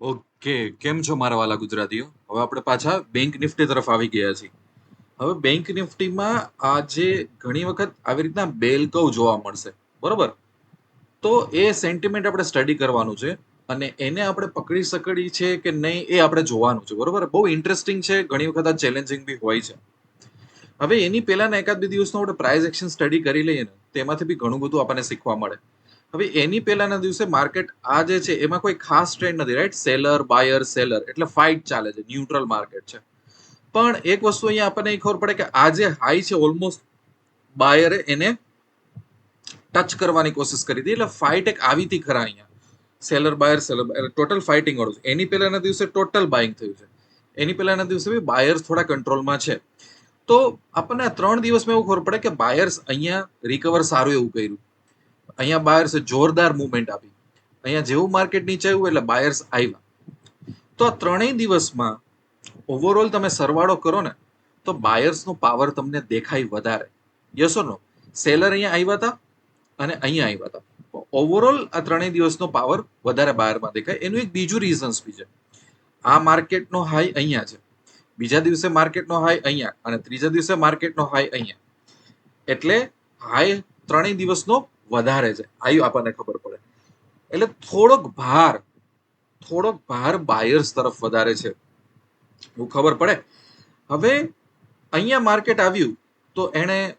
Okay, કેમ છો મારા વાલા ગુજરાતીઓ? હવે આપણે પાછા બેંક નિફ્ટી તરફ આવી ગયા છીએ. હવે બેંક નિફ્ટીમાં આજે ઘણી વખત આવી રીતના બેલકવ જોવા મળશે. બરોબર? તો એ સેન્ટિમેન્ટ આપણે સ્ટડી કરવાનું છે અને એને આપણે પકડી શકડી છે કે નહીં એ આપણે જોવાનું છે. બરોબર? બહુ ઇન્ટરેસ્ટિંગ છે, ઘણી વખત આ ચેલેન્જિંગ બી હોય છે. હવે એની પહેલાના એકાદ બે દિવસનો આપણે પ્રાઇઝ એક્શન સ્ટડી કરી લઈએ ને, તેમાંથી બી ઘણું બધું આપણને શીખવા મળે. હવે એની પહેલાના દિવસે માર્કેટ આ જે છે, એમાં કોઈ ખાસ ટ્રેન્ડ નથી રાઈટ સેલર બાયર સેલર એટલે ફાઇટ ચાલે છે ન્યુટ્રલ માર્કેટ છે. પણ એક વસ્તુ અહીંયા આપણને એ ખબર પડે કે આ જે હાઈ છે ઓલમોસ્ટ બાયરે એને ટચ કરવાની કોશિશ કરી હતી. એટલે ફાઇટ એક આવી હતી ખરા અહીંયા. Seller buyer seller total fighting વાળું છે. એની પહેલાના દિવસે ટોટલ બાઇંગ થયું છે. એની પહેલાના દિવસે બી બાયર્સ થોડા કંટ્રોલમાં છે. તો આપણને ત્રણ દિવસમાં એવું ખબર પડે કે બાયર્સ અહીંયા રિકવર સારું એવું કર્યું. અહીંયા બાયર્સે જોરદાર મુવમેન્ટ આપી. અહીંયા જેવું માર્કેટ નીચે આવ્યું એટલે બાયર્સ આવ્યા. તો આ ત્રણેય દિવસમાં ઓવરઓલ તમે સરવાળો કરો ને, તો બાયર્સનો પાવર તમને દેખાય વધારે. યસ નો સેલર અહીંયા આવ્યા હતા અને અહીંયા આવ્યા હતા. ઓવરઓલ આ ત્રણેય દિવસનો પાવર વધારે બાયરમાં દેખાય. એનું એક બીજું રીઝન્સ બી છે. આ માર્કેટનો હાઈ અહીંયા છે. બીજા દિવસે માર્કેટનો હાઈ અહીંયા અને ત્રીજા દિવસે માર્કેટનો હાઈ અહીંયા. એટલે હાઈ ત્રણેય દિવસનો વધારે છે. આયુ આપણને ખબર પડે. એટલે થોડોક ભાર થોડોક ભાર બાયર્સ તરફ વધારે છે. એવું ખબર પડે. હવે અહીંયા માર્કેટ આવ્યું તો એણે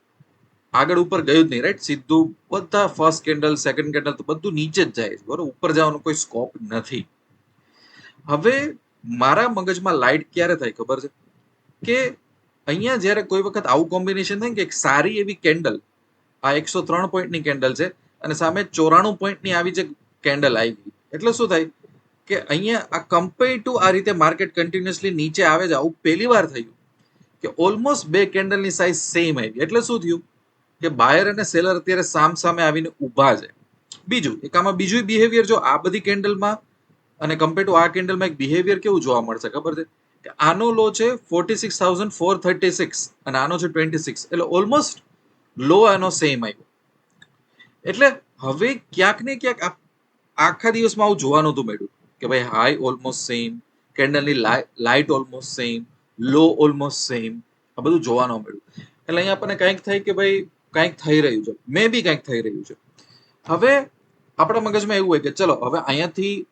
આગળ ઉપર ગયું જ નહીં રાઈટ સીધું બધા ફર્સ્ટ કેન્ડલ સેકન્ડ કેન્ડલ તો બધું નીચે જ જાય છે. બરોબર? ઉપર જવાનો કોઈ સ્કોપ નથી. હવે મારા મગજમાં લાઇટ ક્યારે થાય ખબર છે? કે અહીંયા જ્યારે કોઈ વખત આવું કોમ્બિનેશન થાય કે એક સારી એવી કેન્ડલ આ એકસો ત્રણ પોઈન્ટની કેન્ડલ છે અને સામે ચોરાણું પોઈન્ટની આવી જે કેન્ડલ આવી. એટલે શું થાય કે અહીંયા આ કમ્પેર ટુ આ રીતે માર્કેટ કન્ટિન્યુઅસલી નીચે આવે છે, આવું પહેલી વાર થયું કે ઓલમોસ્ટ બે કેન્ડલની સાઇઝ સેમ આવી. એટલે શું થયું કે બાયર અને સેલર અત્યારે સામ સામે આવીને ઊભા છે. બીજું, એક આમાં બીજું બિહેવિયર જો આ બધી કેન્ડલમાં અને કમ્પેર ટુ આ કેન્ડલમાં એક બિહેવિયર કેવું જોવા મળશે, ખબર છે? કે આનો લો છે forty six thousand four thirty six અને આનો છે ટ્વેન્ટી સિક્સ એટલે ઓલમોસ્ટ લો આનો સેમ આવ્યો એટલે હવે ક્યાંક ને ક્યાંક આખા દિવસમાં આવું જોવાનું હતું મેળ્યું કે ભાઈ high almost same, કેન્ડલની light almost same, low almost same, આ બધું જોવાનું મળ્યું. એટલે અહીંયા આપણને કંઈક થાય કે ભાઈ કંઈક થઈ રહ્યું છે. મે બી કંઈક થઈ રહ્યું છે. હવે આપણા મગજમાં એવું હોય કે ચલો, હવે અહીંયાથી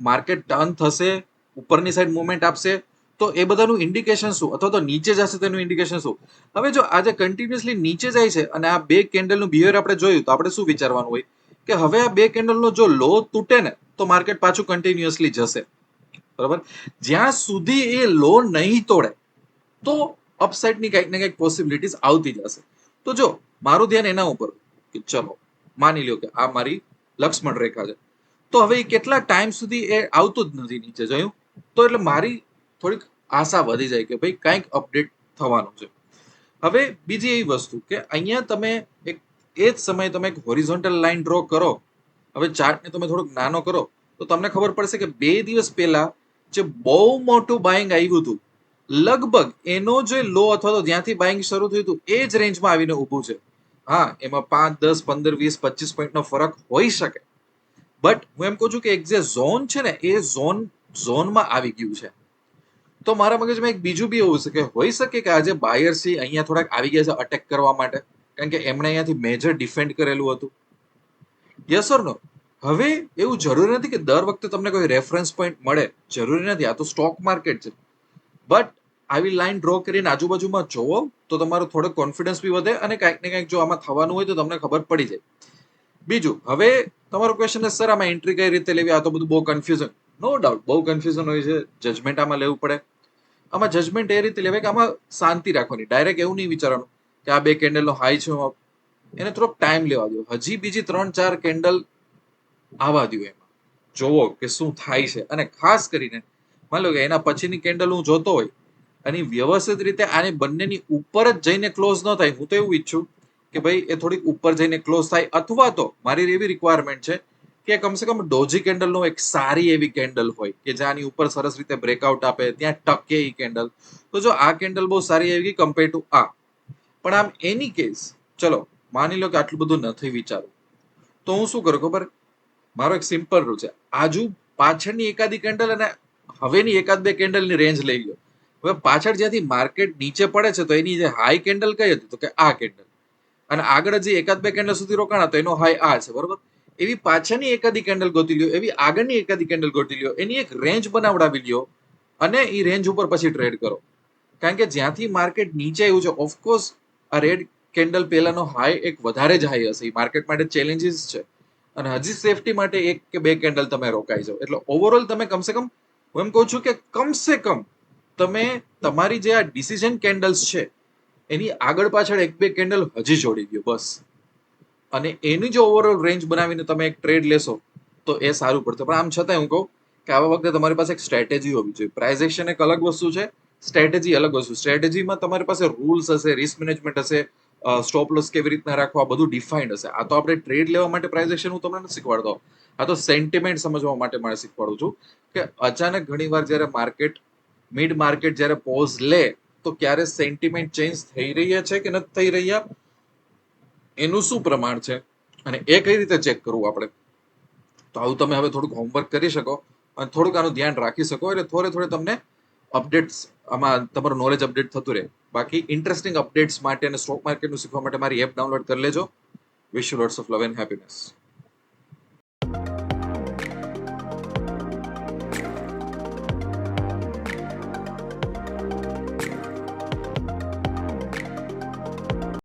માર્કેટ ટર્ન થશે, ઉપરની સાઈડ મુવમેન્ટ આપશે તો એ બધાનું ઇન્ડિકેશન શું? અથવા તો નીચે જશે તેનું ઇન્ડિકેશન શું? હવે જો આજે કન્ટિન્યુઅસલી નીચે જાય છે અને આ બે કેન્ડલનું બિહેવિયર આપણે જોયું, તો આપણે શું વિચારવાનું હોય? કે હવે આ બે કેન્ડલનો જો લો તૂટે ને, તો માર્કેટ પાછું કન્ટિન્યુઅસલી જશે. બરાબર? જ્યાં સુધી એ લો નહીં તોડે, તો અપસાઇડની કંઈક ને કંઈક પોસિબિલિટીઝ આવતી જશે. તો જો, મારું ધ્યાન એના ઉપર કે ચલો, માની લ્યો કે આ મારી લક્ષ્મણ રેખા છે. તો હવે એ કેટલા ટાઈમ સુધી એ આવતું જ નથી નીચે જોયું? તો એટલે મારી થોડીક આશા વધી જાય કે ભાઈ કંઈક અપડેટ થવાનું છે. હવે બીજી એવી વસ્તુ કે અહીંયા તમે એક, એ જ સમયે તમે એક હોરિઝોન્ટલ લાઈન ડ્રો કરો, હવે ચાર્ટને તમે થોડોક નાનો કરો, તો તમને ખબર પડશે કે બે દિવસ પહેલા જે બહુ મોટું બાઇંગ આવ્યું હતું, લગભગ એનો જે લો અથવા તો જ્યાંથી બાઇંગ શરૂ થયું હતું, એ જ રેન્જમાં આવીને ઊભું છે. હા, એમાં પાંચ, દસ, પંદર, વીસ, પચીસ પોઈન્ટનો ફરક હોઈ શકે. બટ હું એમ કહું છું કે એક જે ઝોન છે ને, એ ઝોન ઝોનમાં આવી ગયું છે. તો મારા મગજમાં એક બીજું બી એવું છે કે હોઈ શકે કે આજે બાયર્સી અહીંયા થોડાક આવી ગયા છે અટેક કરવા માટે. કારણ કે એમણે અહીંયાથી મેજર ડિફેન્ડ કરેલું હતું. યસ ઓર નો હવે એવું જરૂરી નથી કે દર વખતે તમને કોઈ રેફરન્સ પોઈન્ટ મળે. જરૂરી નથી. આ તો સ્ટોક માર્કેટ છે. બટ આવી લાઈન ડ્રો કરીને આજુબાજુમાં જોવો તો તમારો થોડો કોન્ફિડન્સ બી વધે અને કાંઈક ને કાંઈક જો આમાં થવાનું હોય તો તમને ખબર પડી જાય. બીજું, હવે તમારો ક્વેશ્ચન છે સર આમાં એન્ટ્રી કઈ રીતે લેવી? આ તો બધું બહુ કન્ફ્યુઝન નો ડાઉટ બહુ કન્ફ્યુઝન હોય છે. જજમેન્ટ આમાં લેવું પડે. આમાં જજમેન્ટ એ રીતે લેવાય કે આમાં શાંતિ રાખવાની. ડાયરેક્ટ એવું નહીં વિચારવાનું કે આ બે કેન્ડલનો હાઈ છે એને થોડોક ટાઈમ લેવા દો. હજી બીજી ત્રણ ચાર કેન્ડલ આવવા દો એમાં. જોવો કે શું થાય છે. અને ખાસ કરીને, માન લો કે એના પછીની કેન્ડલ હું જોતો હોય અને વ્યવસ્થિત રીતે આની બંનેની ઉપર જ જઈને ક્લોઝ ન થાય. હું તો એવું ઈચ્છું કે ભાઈ એ થોડીક ઉપર જઈને ક્લોઝ થાય. અથવા તો મારી એવી રિક્વાયરમેન્ટ છે કે કમસે કમ ડોજી કેન્ડલનો એક સારી એવી કેન્ડલ હોય કે જ્યાંની ઉપર સરસ રીતે બ્રેકઆઉટ આપે, ત્યાં ટકે એ કેન્ડલ. તો જો આ કેન્ડલ બહુ સારી એવી કમ્પેર ટુ આ. પણ આમ એની કેસ ચલો, માની લો કે આટલું બધું નથી વિચારું. તો હું શું કરું ખબર? મારો એક સિમ્પલ રૂલ છે. આજુ પાછળની એકાદી કેન્ડલ અને હવેની એકાદ બે કેન્ડલની રેન્જ લઈ લો હવે પાછળ જ્યાંથી માર્કેટ નીચે પડે છે તો એની જે હાઈ કેન્ડલ કઈ હતી તો કે આ કેન્ડલ. અને આગળ જે એકાદ બે કેન્ડલ સુધી રોકાણા તો એનો હાઈ આ છે, બરોબર? એવી પાછળની એકાદી કેન્ડલ ગોતી લ્યો, એવી આગળની એકાદી કેન્ડલ ગોતી લ્યો, એની એક રેન્જ બનાવડાવી લ્યો અને એ રેન્જ ઉપર પછી ટ્રેડ કરો. કારણ કે જ્યાંથી માર્કેટ નીચે આવ્યું છે ઓફકોર્સ આ રેડ કેન્ડલ પહેલાનો હાઈ એક વધારે જ હાઈ હશે. એ માર્કેટ માટે ચેલેન્જીસ છે. અને હજી સેફટી માટે એક કે બે કેન્ડલ તમે રોકાઈ જાઓ. એટલે ઓવરઓલ તમે કમસે કમ, હું એમ કહું છું કે કમસે કમ તમે તમારી જે આ ડિસિઝન કેન્ડલ્સ છે, એની આગળ પાછળ એક બે કેન્ડલ હજી જોડી ગયો બસ. અને એની જો ઓવરઓલ રેન્જ બનાવીને તમે એક ટ્રેડ લેશો, તો એ સારું પડશે. પણ આમ છતાં હું કહું કે આવા વખતે તમારી પાસે એક સ્ટ્રેટેજી હોવી જોઈએ. પ્રાઇઝ એક અલગ વસ્તુ છે સ્ટ્રેટેજી અલગ વસ્તુ સ્ટ્રેટેજીમાં તમારી પાસે રૂલ્સ હશે રિસ્ક મેનેજમેન્ટ હશે સ્ટોપ લોસ કેવી રીતના રાખવા, બધું ડિફાઇન્ડ હશે. આ તો આપણે ટ્રેડ લેવા માટે પ્રાઇઝ હું તમને નથી શીખવાડતો. આ તો સેન્ટિમેન્ટ સમજવા માટે મારે શીખવાડું છું કે અચાનક ઘણીવાર જ્યારે માર્કેટ મિડ માર્કેટ જ્યારે પોઝ લે, તો ક્યારે સેન્ટિમેન્ટ ચેન્જ થઈ રહ્યા છે કે નથી થઈ રહ્યા? એનું શું પ્રમાણ છે? અને એ કઈ રીતે ચેક કરવું આપણે? તો આવું તમે હવે થોડુંક હોમવર્ક કરી શકો અને થોડુંક આનું ધ્યાન રાખી શકો એટલે થોડે થોડે તમને અપડેટ્સ આમાં તમારું નોલેજ અપડેટ થતું રહે. બાકી ઇન્ટરેસ્ટિંગ અપડેટ્સ માટે અને સ્ટોક માર્કેટનું શીખવા માટે મારી એપ ડાઉનલોડ કરી લેજો. Wish you lots of love and happiness